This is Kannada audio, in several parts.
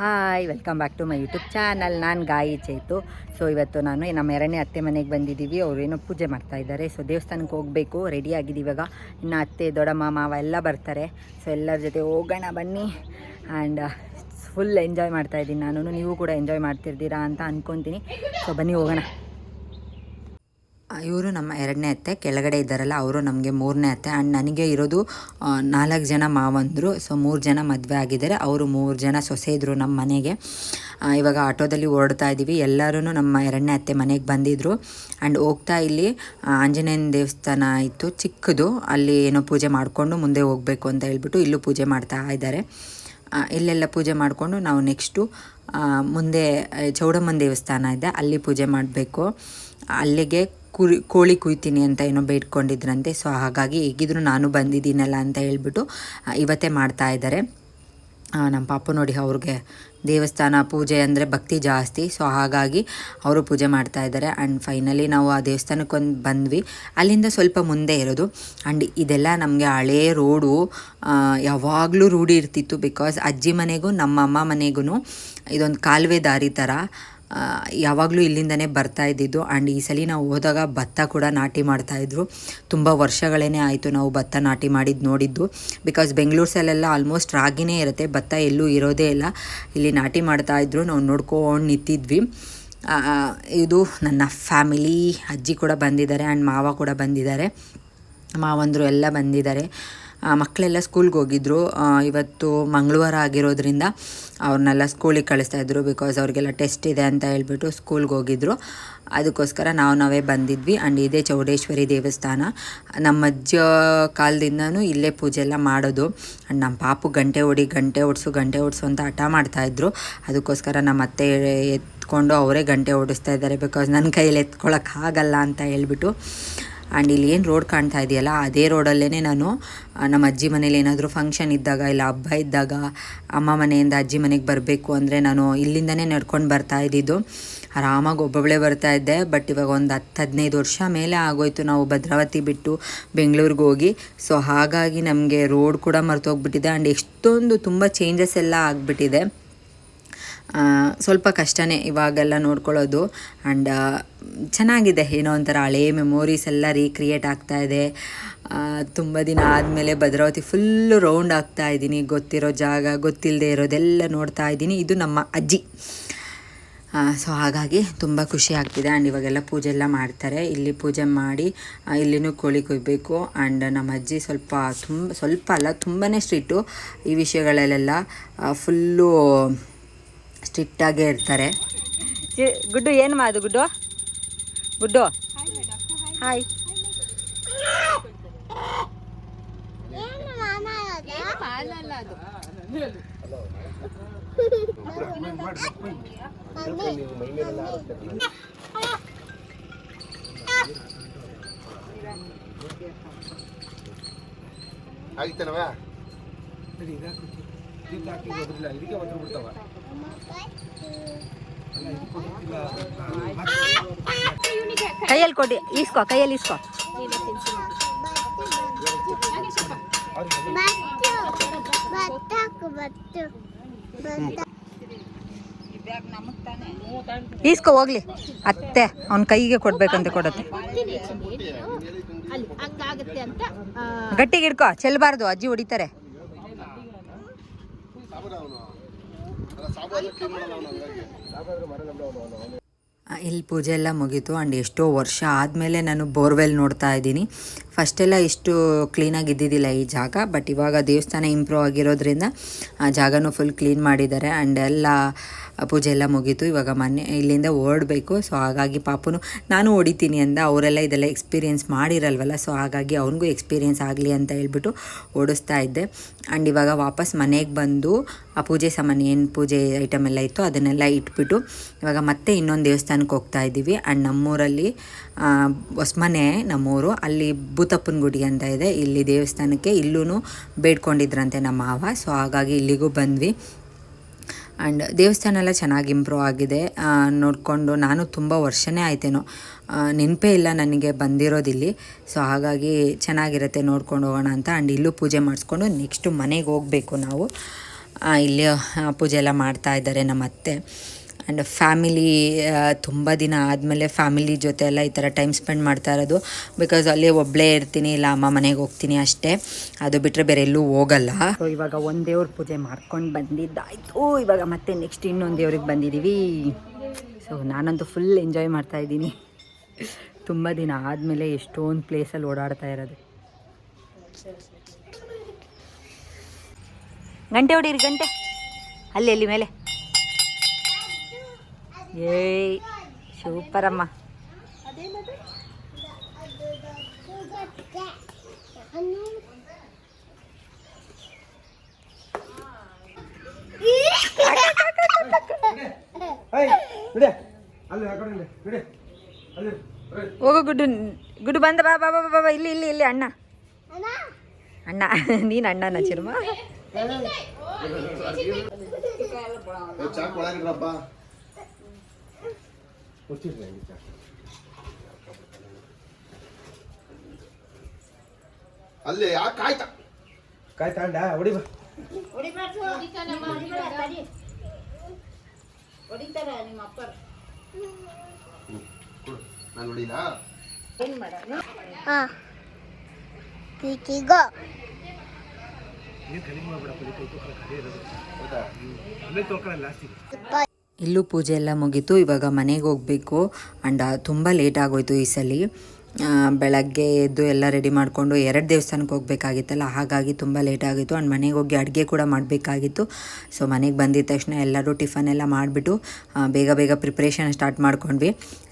Hi welcome back to my YouTube channel ನಾನು ಗಾಯಿ ಚೈತು. ಸೊ ಇವತ್ತು ನಾನು ನಮ್ಮ ಎರಡನೇ ಅತ್ತೆ ಮನೆಗೆ ಬಂದಿದ್ದೀವಿ ಅವರು ಏನೋ ಪೂಜೆ ಮಾಡ್ತಾ ಇದ್ದಾರೆ. ಸೊ ದೇವಸ್ಥಾನಕ್ಕೆ ಹೋಗಬೇಕು. ರೆಡಿ ಆಗಿದ್ದೀವಿ ಇವಾಗ. ಇನ್ನು ಅತ್ತೆ, ದೊಡ್ಡಮ್ಮ, ಮಾವ ಎಲ್ಲ ಬರ್ತಾರೆ. ಸೊ ಎಲ್ಲರ ಜೊತೆ ಹೋಗೋಣ, ಬನ್ನಿ. ಆ್ಯಂಡ್ ಫುಲ್ ಎಂಜಾಯ್ ಮಾಡ್ತಾ ಇದ್ದೀನಿ ನಾನು ನೀವು ಕೂಡ ಎಂಜಾಯ್ ಮಾಡ್ತಿರ್ತೀರಾ ಅಂತ ಅಂದ್ಕೊತೀನಿ ಸೊ ಬನ್ನಿ, ಹೋಗೋಣ. ಇವರು ನಮ್ಮ ಎರಡನೇ ಅತ್ತೆ, ಕೆಳಗಡೆ ಇದ್ದಾರಲ್ಲ, ಅವರು ನಮಗೆ ಮೂರನೇ ಅತ್ತೆ. ಆ್ಯಂಡ್ ನನಗೆ ಇರೋದು ನಾಲ್ಕು ಜನ ಮಾವಂದರು. ಸೊ ಮೂರು ಜನ ಮದುವೆ ಆಗಿದ್ದಾರೆ. ಅವರು ಮೂರು ಜನ ಸೊಸೆ ಇದ್ದರು ನಮ್ಮ ಮನೆಗೆ. ಇವಾಗ ಆಟೋದಲ್ಲಿ ಓಡ್ತಾ ಇದ್ದೀವಿ ಎಲ್ಲರೂ ನಮ್ಮ ಎರಡನೇ ಅತ್ತೆ ಮನೆಗೆ ಬಂದಿದ್ದರು ಆ್ಯಂಡ್ ಹೋಗ್ತಾ ಇಲ್ಲಿ ಆಂಜನೇಯನ ದೇವಸ್ಥಾನ ಇತ್ತು, ಚಿಕ್ಕದು. ಅಲ್ಲಿ ಏನೋ ಪೂಜೆ ಮಾಡಿಕೊಂಡು ಮುಂದೆ ಹೋಗಬೇಕು ಅಂತ ಹೇಳ್ಬಿಟ್ಟು ಇಲ್ಲೂ ಪೂಜೆ ಮಾಡ್ತಾ ಇದ್ದಾರೆ. ಇಲ್ಲೆಲ್ಲ ಪೂಜೆ ಮಾಡಿಕೊಂಡು ನಾವು ನೆಕ್ಸ್ಟು ಮುಂದೆ, ಚೌಡಮ್ಮನ ದೇವಸ್ಥಾನ ಇದೆ. ಅಲ್ಲಿ ಪೂಜೆ ಮಾಡಬೇಕು. ಅಲ್ಲಿಗೆ ಕುರಿ, ಕೋಳಿ ಕುಯ್ತೀನಿ ಅಂತ ಏನೋ ಬೇಡ್ಕೊಂಡಿದ್ರಂತೆ ಸೊ ಹಾಗಾಗಿ ಹೇಗಿದ್ರು ನಾನು ಬಂದಿದ್ದೀನಲ್ಲ ಅಂತ ಹೇಳ್ಬಿಟ್ಟು ಇವತ್ತೇ ಮಾಡ್ತಾ ಇದ್ದಾರೆ. ನಮ್ಮ ಪಾಪ ನೋಡಿ ಅವ್ರಿಗೆ ದೇವಸ್ಥಾನ ಪೂಜೆ ಅಂದರೆ ಭಕ್ತಿ ಜಾಸ್ತಿ. ಸೊ ಹಾಗಾಗಿ ಅವರು ಪೂಜೆ ಮಾಡ್ತಾ ಇದ್ದಾರೆ. ಆ್ಯಂಡ್ ಫೈನಲಿ ನಾವು ಆ ದೇವಸ್ಥಾನಕ್ಕೆ ಒಂದು ಬಂದ್ವಿ. ಅಲ್ಲಿಂದ ಸ್ವಲ್ಪ ಮುಂದೆ ಇರೋದು. ಆ್ಯಂಡ್ ಇದೆಲ್ಲ ನಮಗೆ ಹಳೇ ರೋಡು ಯಾವಾಗಲೂ ರೂಢಿ ಇರ್ತಿತ್ತು. ಬಿಕಾಸ್ ಅಜ್ಜಿ ಮನೆಗೂ, ನಮ್ಮ ಅಮ್ಮ ಮನೆಗೂ ಇದೊಂದು ಕಾಲುವೆ ದಾರಿ ಥರ ಯಾವಾಗಲೂ ಇಲ್ಲಿಂದನೇ ಬರ್ತಾ ಇದ್ದಿದ್ದು. ಆ್ಯಂಡ್ ಈ ಸಲ ನಾವು ಹೋದಾಗ ಭತ್ತ ಕೂಡ ನಾಟಿ ಮಾಡ್ತಾಯಿದ್ರು ತುಂಬ ವರ್ಷಗಳೇ ಆಯಿತು ನಾವು ಭತ್ತ ನಾಟಿ ಮಾಡಿದ್ದು ನೋಡಿದ್ದು. ಬಿಕಾಸ್ ಬೆಂಗಳೂರು ಆಲ್ಮೋಸ್ಟ್ ರಾಗಿನೇ ಇರುತ್ತೆ. ಭತ್ತ ಎಲ್ಲೂ ಇರೋದೇ ಇಲ್ಲ. ಇಲ್ಲಿ ನಾಟಿ ಮಾಡ್ತಾಯಿದ್ರು ನಾವು ನೋಡ್ಕೊಂಡು ನಿಂತಿದ್ವಿ. ಇದು ನನ್ನ ಫ್ಯಾಮಿಲಿ. ಅಜ್ಜಿ ಕೂಡ ಬಂದಿದ್ದಾರೆ. ಆ್ಯಂಡ್ ಮಾವ ಕೂಡ ಬಂದಿದ್ದಾರೆ. ಮಾವಂದರು ಎಲ್ಲ ಬಂದಿದ್ದಾರೆ. ಮಕ್ಕಳೆಲ್ಲ ಸ್ಕೂಲ್ಗೆ ಹೋಗಿದ್ರು. ಇವತ್ತು ಮಂಗಳವಾರ ಆಗಿರೋದ್ರಿಂದ ಅವ್ರನ್ನೆಲ್ಲ ಸ್ಕೂಲಿಗೆ ಕಳಿಸ್ತಾ ಇದ್ರು ಬಿಕಾಸ್ ಅವ್ರಿಗೆಲ್ಲ ಟೆಸ್ಟ್ ಇದೆ ಅಂತ ಹೇಳ್ಬಿಟ್ಟು ಸ್ಕೂಲ್ಗೆ ಹೋಗಿದ್ರು. ಅದಕ್ಕೋಸ್ಕರ ನಾವು ನಾವೇ ಬಂದಿದ್ವಿ. ಆ್ಯಂಡ್ ಇದೇ ಚೌಡೇಶ್ವರಿ ದೇವಸ್ಥಾನ. ನಮ್ಮ ಅಜ್ಜ ಕಾಲದಿಂದನೂ ಇಲ್ಲೇ ಪೂಜೆ ಎಲ್ಲ ಮಾಡೋದು. ಆ್ಯಂಡ್ ನಮ್ಮ ಪಾಪು ಗಂಟೆ ಹೊಡಿ ಗಂಟೆ ಹೊಡ್ಸು ಗಂಟೆ ಹೊಡ್ಸು ಅಂತ ಹಠ ಮಾಡ್ತಾಯಿದ್ರು ಅದಕ್ಕೋಸ್ಕರ ನಮ್ಮ ಅತ್ತೆ ಎತ್ಕೊಂಡು ಅವರೇ ಗಂಟೆ ಓಡಿಸ್ತಾ ಇದ್ದಾರೆ ಬಿಕಾಸ್ ನನ್ನ ಕೈಯಲ್ಲಿ ಎತ್ಕೊಳ್ಳೋಕ್ಕಾಗಲ್ಲ ಅಂತ ಹೇಳ್ಬಿಟ್ಟು. ಆ್ಯಂಡ್ ಇಲ್ಲಿ ಏನು ರೋಡ್ ಕಾಣ್ತಾ ಇದೆಯಲ್ಲ, ಅದೇ ರೋಡಲ್ಲೇ ನಾನು ನಮ್ಮ ಅಜ್ಜಿ ಮನೇಲಿ ಏನಾದರೂ ಫಂಕ್ಷನ್ ಇದ್ದಾಗ ಇಲ್ಲ, ಹಬ್ಬ ಇದ್ದಾಗ ಅಮ್ಮ ಮನೆಯಿಂದ ಅಜ್ಜಿ ಮನೆಗೆ ಬರಬೇಕು ಅಂದರೆ ನಾನು ಇಲ್ಲಿಂದನೇ ನಡ್ಕೊಂಡು ಬರ್ತಾ ಇದ್ದಿದ್ದು. ಆರಾಮಾಗಿ ಒಬ್ಬೊಬ್ಬಳೇ ಬರ್ತಾ ಇದ್ದೆ ಬಟ್ ಇವಾಗ ಒಂದು ಹತ್ತು, ಹದಿನೈದು ವರ್ಷ ಮೇಲೆ ಆಗೋಯ್ತು ನಾವು ಭದ್ರಾವತಿ ಬಿಟ್ಟು ಬೆಂಗಳೂರಿಗೆ ಹೋಗಿ. ಸೊ ಹಾಗಾಗಿ ನಮಗೆ ರೋಡ್ ಕೂಡ ಮರ್ತೋಗ್ಬಿಟ್ಟಿದೆ ಆ್ಯಂಡ್ ಎಷ್ಟೊಂದು ತುಂಬ ಚೇಂಜಸ್ ಎಲ್ಲ ಆಗಿಬಿಟ್ಟಿದೆ. ಸ್ವಲ್ಪ ಕಷ್ಟನೇ ಇವಾಗೆಲ್ಲ ನೋಡ್ಕೊಳ್ಳೋದು. ಆ್ಯಂಡ್ ಚೆನ್ನಾಗಿದೆ ಏನೋ ಒಂಥರ ಹಳೆ ಮೆಮೊರೀಸ್ ಎಲ್ಲ ರೀಕ್ರಿಯೇಟ್ ಆಗ್ತಾ ಇದೆ. ತುಂಬ ದಿನ ಆದಮೇಲೆ ಭದ್ರಾವತಿ ಫುಲ್ಲು ರೌಂಡ್ ಆಗ್ತಾ ಇದ್ದೀನಿ. ಗೊತ್ತಿರೋ ಜಾಗ ಗೊತ್ತಿಲ್ಲದೆ ಇರೋದೆಲ್ಲ ನೋಡ್ತಾ ಇದ್ದೀನಿ. ಇದು ನಮ್ಮ ಅಜ್ಜಿ. ಸೊ ಹಾಗಾಗಿ ತುಂಬ ಖುಷಿ ಆಗ್ತಿದೆ. ಆ್ಯಂಡ್ ಇವಾಗೆಲ್ಲ ಪೂಜೆ ಎಲ್ಲ ಮಾಡ್ತಾರೆ. ಇಲ್ಲಿ ಪೂಜೆ ಮಾಡಿ ಇಲ್ಲಿನೂ ಕೋಳಿ ಕೊಯ್ಬೇಕು. ಆ್ಯಂಡ್ ನಮ್ಮ ಅಜ್ಜಿ ಸ್ವಲ್ಪ ತುಂಬ, ಸ್ವಲ್ಪ ಅಲ್ಲ ತುಂಬಾ ಸ್ಟ್ರಿಟ್ಟು ಈ ವಿಷಯಗಳಲ್ಲೆಲ್ಲ ಫುಲ್ಲು ಸ್ಟ್ರಿಕ್ಟಾಗೇ ಇರ್ತಾರೆ. ಗುಡ್ಡು ಏನು ಮಾಡೋದು ಗುಡ್ಡು? ಗುಡ್ಡು. ಹಾಯ್ ಆಗಿತ್ತೇನವ ಇದಕ್ಕೆ ಒದ್ರು ಬಿಡ್ತಾವ? ಕೈಯಲ್ಲಿ ಕೊಡಿ ಈಸ್ಕೋ ಕೈಯಲ್ಲಿ ಇಸ್ಕೋ ಈಸ್ಕೊ ಹೋಗ್ಲಿ ಅತ್ತೆ ಅವ್ನ ಕೈಗೆ ಕೊಡ್ಬೇಕಂತ ಕೊಡತ್ತೆ. ಅಲ್ಲಿ ಹಂಗಾಗುತ್ತೆ ಅಂತ ಗಟ್ಟಿಗೆ ಇಡ್ಕೋ ಚೆಲ್ಲಬಾರ್ದು ಅಜ್ಜಿ ಹೊಡಿತಾರೆ ಸಾಬು ಎಲ್ಲ ಕ್ಲೀನ್ ಮಾಡಲ್ಲ ಅವನು ಹಂಗಾಗಿ ಆ, ಇಲ್ಲಿ ಪೂಜೆ ಎಲ್ಲ ಮುಗೀತು. ಆ್ಯಂಡ್ ಎಷ್ಟೋ ವರ್ಷ ಆದಮೇಲೆ ನಾನು ಬೋರ್ವೆಲ್ ನೋಡ್ತಾ ಇದ್ದೀನಿ. ಫಸ್ಟೆಲ್ಲ ಇಷ್ಟು ಕ್ಲೀನಾಗಿ ಇದ್ದಿದ್ದಿಲ್ಲ ಈ ಜಾಗ ಬಟ್ ಇವಾಗ ದೇವಸ್ಥಾನ ಇಂಪ್ರೂವ್ ಆಗಿರೋದ್ರಿಂದ ಆ ಜಾಗನೂ ಫುಲ್ ಕ್ಲೀನ್ ಮಾಡಿದ್ದಾರೆ. ಆ್ಯಂಡ್ ಎಲ್ಲ ಪೂಜೆ ಎಲ್ಲ ಮುಗೀತು. ಇವಾಗ ಮನೆ, ಇಲ್ಲಿಂದ ಓಡಬೇಕು. ಸೊ ಹಾಗಾಗಿ ಪಾಪುನು, ನಾನು ಹೊಡಿತೀನಿ ಅಂದ, ಅವರೆಲ್ಲ ಇದೆಲ್ಲ ಎಕ್ಸ್ಪೀರಿಯೆನ್ಸ್ ಮಾಡಿರಲ್ವಲ್ಲ? ಸೊ ಹಾಗಾಗಿ ಅವನಿಗೂ ಎಕ್ಸ್ಪೀರಿಯೆನ್ಸ್ ಆಗಲಿ ಅಂತ ಹೇಳ್ಬಿಟ್ಟು ಓಡಿಸ್ತಾ ಇದ್ದೆ. ಆ್ಯಂಡ್ ಇವಾಗ ವಾಪಸ್ ಮನೆಗೆ ಬಂದು ಆ ಪೂಜೆ ಸಾಮಾನು, ಏನು ಪೂಜೆ ಐಟಮ್ ಎಲ್ಲ ಇತ್ತು ಅದನ್ನೆಲ್ಲ ಇಟ್ಬಿಟ್ಟು ಇವಾಗ ಮತ್ತೆ ಇನ್ನೊಂದು ದೇವಸ್ಥಾನಕ್ಕೆ ಹೋಗ್ತಾ ಇದ್ದೀವಿ ಆ್ಯಂಡ್ ನಮ್ಮೂರಲ್ಲಿ ಹೊಸ್ಮನೆ ನಮ್ಮೂರು. ಅಲ್ಲಿ ಭೂತಪ್ಪನ ಗುಡಿ ಅಂತ ಇದೆ. ಇಲ್ಲಿ ದೇವಸ್ಥಾನಕ್ಕೆ ಇಲ್ಲೂ ಬೇಡ್ಕೊಂಡಿದ್ರಂತೆ ನಮ್ಮ ಮಾವ. ಸೊ ಹಾಗಾಗಿ ಇಲ್ಲಿಗೂ ಬಂದ್ವಿ. ಆ್ಯಂಡ್ ದೇವಸ್ಥಾನ ಎಲ್ಲ ಚೆನ್ನಾಗಿ ಇಂಪ್ರೂವ್ ಆಗಿದೆ. ನೋಡಿಕೊಂಡು ನಾನು ತುಂಬ ವರ್ಷನೇ ಆಯ್ತೇನೋ. ನೆನಪೇ ಇಲ್ಲ ನನಗೆ ಬಂದಿರೋದಿಲ್ಲಿ ಸೊ ಹಾಗಾಗಿ ಚೆನ್ನಾಗಿರುತ್ತೆ ನೋಡ್ಕೊಂಡು ಹೋಗೋಣ ಅಂತ. ಆ್ಯಂಡ್ ಇಲ್ಲೂ ಪೂಜೆ ಮಾಡಿಸ್ಕೊಂಡು ನೆಕ್ಸ್ಟು ಮನೆಗೆ ಹೋಗಬೇಕು ನಾವು. ಇಲ್ಲಿ ಪೂಜೆ ಎಲ್ಲ ಮಾಡ್ತಾ ಇದ್ದಾರೆ ನಮ್ಮ ಅತ್ತೆ. ಆ್ಯಂಡ್ ಫ್ಯಾಮಿಲಿ ತುಂಬ ದಿನ ಆದಮೇಲೆ ಫ್ಯಾಮಿಲಿ ಜೊತೆ ಎಲ್ಲ ಈ ಥರ ಟೈಮ್ ಸ್ಪೆಂಡ್ ಮಾಡ್ತಾ ಇರೋದು. ಬಿಕಾಸ್ ಅಲ್ಲಿ ಒಬ್ಬಳೇ ಇರ್ತೀನಿ, ಇಲ್ಲ ಅಮ್ಮ ಮನೆಗೆ ಹೋಗ್ತೀನಿ ಅಷ್ಟೇ. ಅದು ಬಿಟ್ಟರೆ ಬೇರೆ ಎಲ್ಲೂ ಹೋಗಲ್ಲ. ಸೊ ಇವಾಗ ಒಂದು ದೇವ್ರ ಪೂಜೆ ಮಾಡ್ಕೊಂಡು ಬಂದಿದ್ದಾಯಿತು. ಇವಾಗ ಮತ್ತೆ ನೆಕ್ಸ್ಟ್ ಇನ್ನೊಂದು ದೇವ್ರಿಗೆ ಬಂದಿದ್ದೀವಿ ಸೊ ನಾನಂತೂ ಫುಲ್ ಎಂಜಾಯ್ ಮಾಡ್ತಾ ಇದ್ದೀನಿ. ತುಂಬ ದಿನ ಆದಮೇಲೆ ಎಷ್ಟೊಂದು ಪ್ಲೇಸಲ್ಲಿ ಓಡಾಡ್ತಾ ಇರೋದು. ಗಂಟೆ ಹೊಡೀರಿ, ಗಂಟೆ. ಅಲ್ಲಿ ಅಲ್ಲಿ, ಮೇಲೆ. ಏಯ್ ಅಲ್ಲಿ ಬರೀ. ಹೋಗೋ ಗುಡ್ಡು ಗುಡ್ಡು ಬಂದ ಬಾ ಬಾ ಬಾ ಬಾ, ಬಾ ಇಲ್ಲಿ ಇಲ್ಲಿ ಇಲ್ಲಿ ಅಣ್ಣ. ಅಣ್ಣ ನೀನು ಅಣ್ಣನ ಚಿರುಮ. ಹಂಗೆ ಚಾ. ಅಲ್ಲಿ ಯಾಕೆ ಕಾಯ್ತಾ. ಕಾಯ್ ತಾಂಡ ಹೊಡಿ ಬಾ. ನಾನು ನೋಡಿಲ್ಲ ಹಾ ಇರೋದು. ಹೌದಾ? ಅಲ್ಲೇ ಲಾಸ್ಟಿಗೆ. ಇಲ್ಲೂ ಪೂಜೆ ಎಲ್ಲ ಮುಗೀತು, ಇವಾಗ ಮನೆಗೆ ಹೋಗಬೇಕು. ಆ್ಯಂಡ್ ತುಂಬ ಲೇಟ್ ಆಗೋಯ್ತು ಈ ಸಲ. ಬೆಳಗ್ಗೆ ಎದ್ದು ಎಲ್ಲ ರೆಡಿ ಮಾಡಿಕೊಂಡು ಎರಡು ದೇವಸ್ಥಾನಕ್ಕೆ ಹೋಗಬೇಕಾಗಿತ್ತಲ್ಲ, ಹಾಗಾಗಿ ತುಂಬ ಲೇಟ್ ಆಗಿತ್ತು. ಆ್ಯಂಡ್ ಮನೆಗೆ ಹೋಗಿ ಅಡುಗೆ ಕೂಡ ಮಾಡಬೇಕಾಗಿತ್ತು. ಸೊ ಮನೆಗೆ ಬಂದಿದ್ದ ತಕ್ಷಣ ಎಲ್ಲರೂ ಟಿಫನ್ ಎಲ್ಲ ಮಾಡಿಬಿಟ್ಟು ಬೇಗ ಬೇಗ ಪ್ರಿಪ್ರೇಷನ್ ಸ್ಟಾರ್ಟ್ ಮಾಡ್ಕೊಂಡ್ವಿ.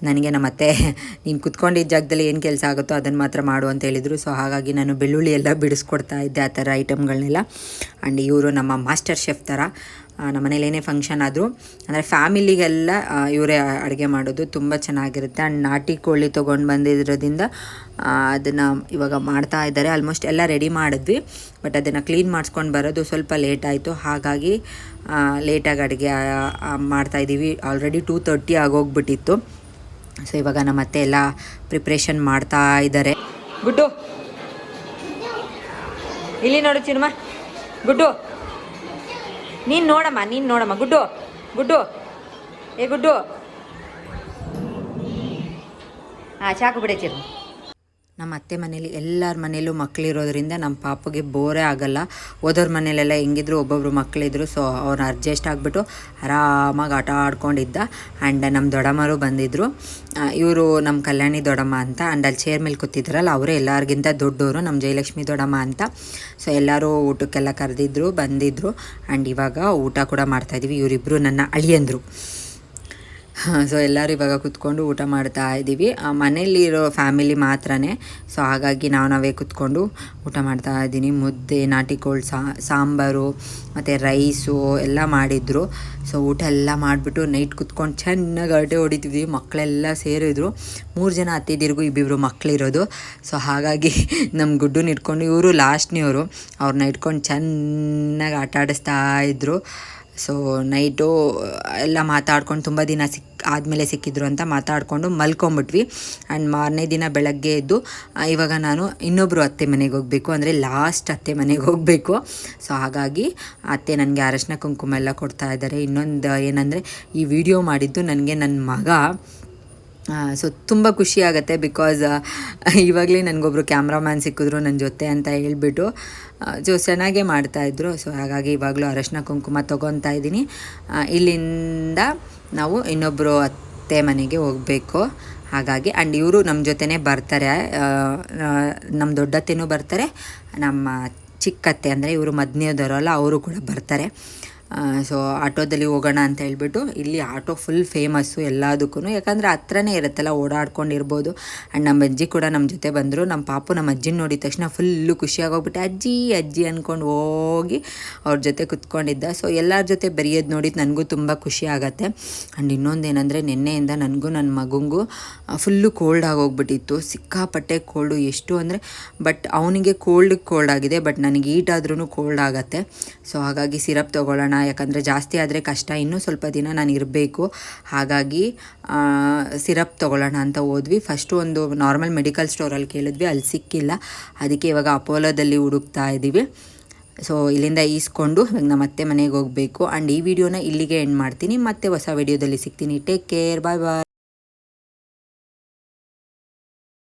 ನನಗೆ ನಮ್ಮ ಅತ್ತೆ, ನೀನು ಕುತ್ಕೊಂಡಿದ್ದ ಜಾಗದಲ್ಲಿ ಏನು ಕೆಲಸ ಆಗುತ್ತೋ ಅದನ್ನು ಮಾತ್ರ ಮಾಡು ಅಂತ ಹೇಳಿದರು. ಸೊ ಹಾಗಾಗಿ ನಾನು ಬೆಳ್ಳುಳ್ಳಿ ಎಲ್ಲ ಬಿಡಿಸ್ಕೊಡ್ತಾ ಇದ್ದೆ ಆ ಥರ ಐಟಮ್ಗಳನ್ನೆಲ್ಲ ಆ್ಯಂಡ್ ಇವರು ನಮ್ಮ ಮಾಸ್ಟರ್ ಶೆಫ್ ಥರ. ನಮ್ಮ ಮನೇಲಿ ಏನೇ ಫಂಕ್ಷನ್ ಆದರೂ. ಅಂದರೆ ಫ್ಯಾಮಿಲಿಗೆಲ್ಲ ಇವರೇ ಅಡುಗೆ ಮಾಡೋದು ತುಂಬ ಚೆನ್ನಾಗಿರುತ್ತೆ. ಆ್ಯಂಡ್ ನಾಟಿ ಕೋಳಿ ತೊಗೊಂಡು ಬಂದಿರೋದ್ರಿಂದ ಅದನ್ನು ಇವಾಗ ಮಾಡ್ತಾ ಇದ್ದಾರೆ. ಆಲ್ಮೋಸ್ಟ್ ಎಲ್ಲ ರೆಡಿ ಮಾಡಿದ್ವಿ. ಬಟ್ ಅದನ್ನು ಕ್ಲೀನ್ ಮಾಡಿಸ್ಕೊಂಡು ಬರೋದು ಸ್ವಲ್ಪ ಲೇಟ್ ಆಯಿತು. ಹಾಗಾಗಿ ಲೇಟಾಗಿ ಅಡುಗೆ ಮಾಡ್ತಾಯಿದ್ದೀವಿ ಆಲ್ರೆಡಿ ಟೂ ತರ್ಟಿ ಆಗೋಗ್ಬಿಟ್ಟಿತ್ತು. ಸೊ ಇವಾಗ ನಮ್ಮ ಅತ್ತೆ ಎಲ್ಲ ಪ್ರಿಪ್ರೇಷನ್ ಮಾಡ್ತಾ ಇದ್ದಾರೆ. ಗುಡ್ಡು. ಇಲ್ಲಿ ನೋಡು ಚಿನ್ಮ. ಗುಡ್ಡು. ನೀನು ನೋಡಮ್ಮ ನೀನು ನೋಡಮ್ಮ. ಗುಡ್ಡು ಗುಡ್ಡು. ಏ ಗುಡ್ಡು. ಹಾಂ ಚಾಕು ಬಿಡೆ ಚಿರು. ನಮ್ಮ ಅತ್ತೆ ಮನೇಲಿ ಎಲ್ಲರ ಮನೇಲೂ ಮಕ್ಕಳಿರೋದ್ರಿಂದ ನಮ್ಮ ಪಾಪಗೆ ಬೋರೇ ಆಗಲ್ಲ. ಓದೋರ ಮನೇಲೆಲ್ಲ ಹೆಂಗಿದ್ರು ಒಬ್ಬೊಬ್ರು ಮಕ್ಕಳಿದ್ರು ಸೊ ಅವ್ರನ್ನ ಅಡ್ಜಸ್ಟ್ ಆಗಿಬಿಟ್ಟು ಆರಾಮಾಗಿ ಆಟ ಆಡ್ಕೊಂಡಿದ್ದ. ಆ್ಯಂಡ್ ನಮ್ಮ ದೊಡ್ಡಮ್ಮರು ಬಂದಿದ್ದರು ಇವರು ನಮ್ಮ ಕಲ್ಯಾಣಿ ದೊಡ್ಡಮ್ಮ ಅಂತ ಆ್ಯಂಡ್ ಅಲ್ಲಿ ಚೇರ್ ಮೇಲೆ ಕೂತಿದ್ರಲ್ಲ, ಅವರೇ ಎಲ್ಲರಿಗಿಂತ ದೊಡ್ಡವರು ನಮ್ಮ ಜಯಲಕ್ಷ್ಮಿ ದೊಡ್ಡಮ್ಮ ಅಂತ. ಸೊ ಎಲ್ಲರೂ ಊಟಕ್ಕೆಲ್ಲ ಕರೆದಿದ್ರು ಬಂದಿದ್ದರು ಆ್ಯಂಡ್ ಇವಾಗ ಊಟ ಕೂಡ ಮಾಡ್ತಾಯಿದ್ವಿ ಇವರಿಬ್ಬರು ನನ್ನ ಅಳಿಯಂದರು. ಸೊ ಎಲ್ಲರೂ ಇವಾಗ ಕುತ್ಕೊಂಡು ಊಟ ಮಾಡ್ತಾ ಇದ್ದೀವಿ. ಮನೇಲಿರೋ ಫ್ಯಾಮಿಲಿ ಮಾತ್ರನೇ. ಸೊ ಹಾಗಾಗಿ ನಾವು ನಾವೇ ಕುತ್ಕೊಂಡು ಊಟ ಮಾಡ್ತಾ ಇದ್ದೀನಿ. ಮುದ್ದೆ ನಾಟಿ ಕೋಳಿ ಸಾಂಬಾರು, ಮತ್ತು ರೈಸು ಎಲ್ಲ ಮಾಡಿದ್ರು. ಸೊ ಊಟ ಎಲ್ಲ ಮಾಡಿಬಿಟ್ಟು ನೈಟ್ ಕುತ್ಕೊಂಡು ಚೆನ್ನಾಗಿ ಅರಟೆ ಹೊಡಿತಿದ್ವಿ. ಮಕ್ಕಳೆಲ್ಲ ಸೇರಿದ್ರು. ಮೂರು ಜನ ಅತ್ತಿದಿರಿಗೂ ಇಬ್ಬಿಬ್ರು ಮಕ್ಕಳಿರೋದು ಸೊ ಹಾಗಾಗಿ ನಮ್ಮ ಗುಡ್ಡನ್ನ ಇಟ್ಕೊಂಡು ಇವರು ಲಾಸ್ಟ್ನೇವರು ಅವ್ರನ್ನ ಇಟ್ಕೊಂಡು ಚೆನ್ನಾಗಿ ಆಟ ಆಡಿಸ್ತಾ ಇದ್ರು. ಸೊ ನೈಟು ಎಲ್ಲ ಮಾತಾಡ್ಕೊಂಡು ತುಂಬ ದಿನ ಸಿಕ್, ಆದಮೇಲೆ ಸಿಕ್ಕಿದ್ರು ಅಂತ ಮಾತಾಡಿಕೊಂಡು ಮಲ್ಕೊಂಬಿಟ್ವಿ. ಆ್ಯಂಡ್ ಮಾರನೇ ದಿನ ಬೆಳಗ್ಗೆ ಎದ್ದು ಇವಾಗ ನಾನು ಇನ್ನೊಬ್ಬರು ಅತ್ತೆ ಮನೆಗೆ ಹೋಗಬೇಕು. ಅಂದರೆ ಲಾಸ್ಟ್ ಅತ್ತೆ ಮನೆಗೆ ಹೋಗಬೇಕು. ಸೊ ಹಾಗಾಗಿ ಅತ್ತೆ ನನಗೆ ಅರಶಿನ ಕುಂಕುಮ ಎಲ್ಲ ಕೊಡ್ತಾ ಇದ್ದಾರೆ. ಇನ್ನೊಂದು ಏನಂದರೆ, ಈ ವಿಡಿಯೋ ಮಾಡಿದ್ದು ನನಗೆ ನನ್ನ ಮಗ. ಸೊ ತುಂಬ ಖುಷಿ ಆಗುತ್ತೆ ಬಿಕಾಸ್ ಇವಾಗಲೇ ನನಗೊಬ್ರು ಕ್ಯಾಮ್ರಾಮ್ಯಾನ್ ಸಿಕ್ಕಿದ್ರು ನನ್ನ ಜೊತೆ ಅಂತ ಹೇಳ್ಬಿಟ್ಟು ಸೊ ಚೆನ್ನಾಗೇ ಮಾಡ್ತಾಯಿದ್ರು ಸೊ ಹಾಗಾಗಿ ಇವಾಗಲೂ ಅರಶಿನ ಕುಂಕುಮ ತೊಗೊತಾ ಇದ್ದೀನಿ. ಇಲ್ಲಿಂದ ನಾವು ಇನ್ನೊಬ್ಬರು ಅತ್ತೆ ಮನೆಗೆ ಹೋಗಬೇಕು. ಹಾಗಾಗಿ ಆ್ಯಂಡ್ ಇವರು ನಮ್ಮ ಜೊತೆನೇ ಬರ್ತಾರೆ. ನಮ್ಮ ದೊಡ್ಡತ್ತೆನೂ ಬರ್ತಾರೆ. ನಮ್ಮ ಚಿಕ್ಕತ್ತೆ ಅಂದರೆ ಇವರು ಮದ್ನೆಯದವರಲ್ಲ ಅವರು ಕೂಡ ಬರ್ತಾರೆ. ಸೊ ಆಟೋದಲ್ಲಿ ಹೋಗೋಣ ಅಂತ ಹೇಳ್ಬಿಟ್ಟು ಇಲ್ಲಿ ಆಟೋ ಫುಲ್ ಫೇಮಸ್ಸು ಎಲ್ಲದಕ್ಕೂ ಯಾಕಂದರೆ ಹತ್ರನೇ ಇರುತ್ತಲ್ಲ, ಓಡಾಡ್ಕೊಂಡಿರ್ಬೋದು. ಆ್ಯಂಡ್ ನಮ್ಮ ಅಜ್ಜಿ ಕೂಡ ನಮ್ಮ ಜೊತೆ ಬಂದರು. ನಮ್ಮ ಪಾಪು ನಮ್ಮ ಅಜ್ಜಿನ ನೋಡಿದ ತಕ್ಷಣ ಫುಲ್ಲು ಖುಷಿಯಾಗೋಗ್ಬಿಟ್ಟು, ಅಜ್ಜಿ ಅಜ್ಜಿ ಅಂದ್ಕೊಂಡು ಹೋಗಿ ಅವ್ರ ಜೊತೆ ಕುತ್ಕೊಂಡಿದ್ದ. ಸೊ ಎಲ್ಲರ ಜೊತೆ ಬೆರೆಯೋದು ನೋಡಿದ್ದು ನನಗೂ ತುಂಬ ಖುಷಿ ಆಗತ್ತೆ. ಆ್ಯಂಡ್ ಇನ್ನೊಂದೇನೆಂದರೆ, ನಿನ್ನೆಯಿಂದ ನನಗೂ ನನ್ನ ಮಗುಗೂ ಫುಲ್ಲು ಕೋಲ್ಡ್ ಆಗೋಗ್ಬಿಟ್ಟಿತ್ತು. ಸಿಕ್ಕಾಪಟ್ಟೆ ಕೋಲ್ಡು ಎಷ್ಟು ಅಂದರೆ ಬಟ್ ಅವನಿಗೆ ಕೋಲ್ಡ್ ಕೋಲ್ಡ್ ಆಗಿದೆ ಬಟ್ ನನಗೆ ಈಟ್ ಆದ್ರೂ ಕೋಲ್ಡ್ ಆಗುತ್ತೆ. ಸೊ ಹಾಗಾಗಿ ಸಿರಪ್ ತೊಗೊಳ್ಳೋಣ ಯಾಕಂದರೆ ಜಾಸ್ತಿ ಆದರೆ ಕಷ್ಟ, ಇನ್ನೂ ಸ್ವಲ್ಪ ದಿನ ನಾನು ಇರಬೇಕು. ಹಾಗಾಗಿ ಸಿರಪ್ ತೊಗೊಳ್ಳೋಣ ಅಂತ ಹೋದ್ವಿ. ಫಸ್ಟು ಒಂದು ನಾರ್ಮಲ್ ಮೆಡಿಕಲ್ ಸ್ಟೋರಲ್ಲಿ ಕೇಳಿದ್ವಿ, ಅಲ್ಲಿ ಸಿಕ್ಕಿಲ್ಲ. ಅದಕ್ಕೆ ಇವಾಗ ಅಪೋಲೋದಲ್ಲಿ ಹುಡುಕ್ತಾ ಇದ್ದೀವಿ ಸೊ ಇಲ್ಲಿಂದ ಈಸ್ಕೊಂಡು ಇವಾಗ ನಮ್ಮ ಮತ್ತೆ ಮನೆಗೆ ಹೋಗಬೇಕು. ಆ್ಯಂಡ್ ಈ ವಿಡಿಯೋನ ಇಲ್ಲಿಗೆ ಎಂಡ್ ಮಾಡ್ತೀನಿ. ಮತ್ತೆ ಹೊಸ ವಿಡಿಯೋದಲ್ಲಿ ಸಿಗ್ತೀನಿ. ಟೇಕ್ ಕೇರ್ ಬಾಯ್ ಬಾಯ್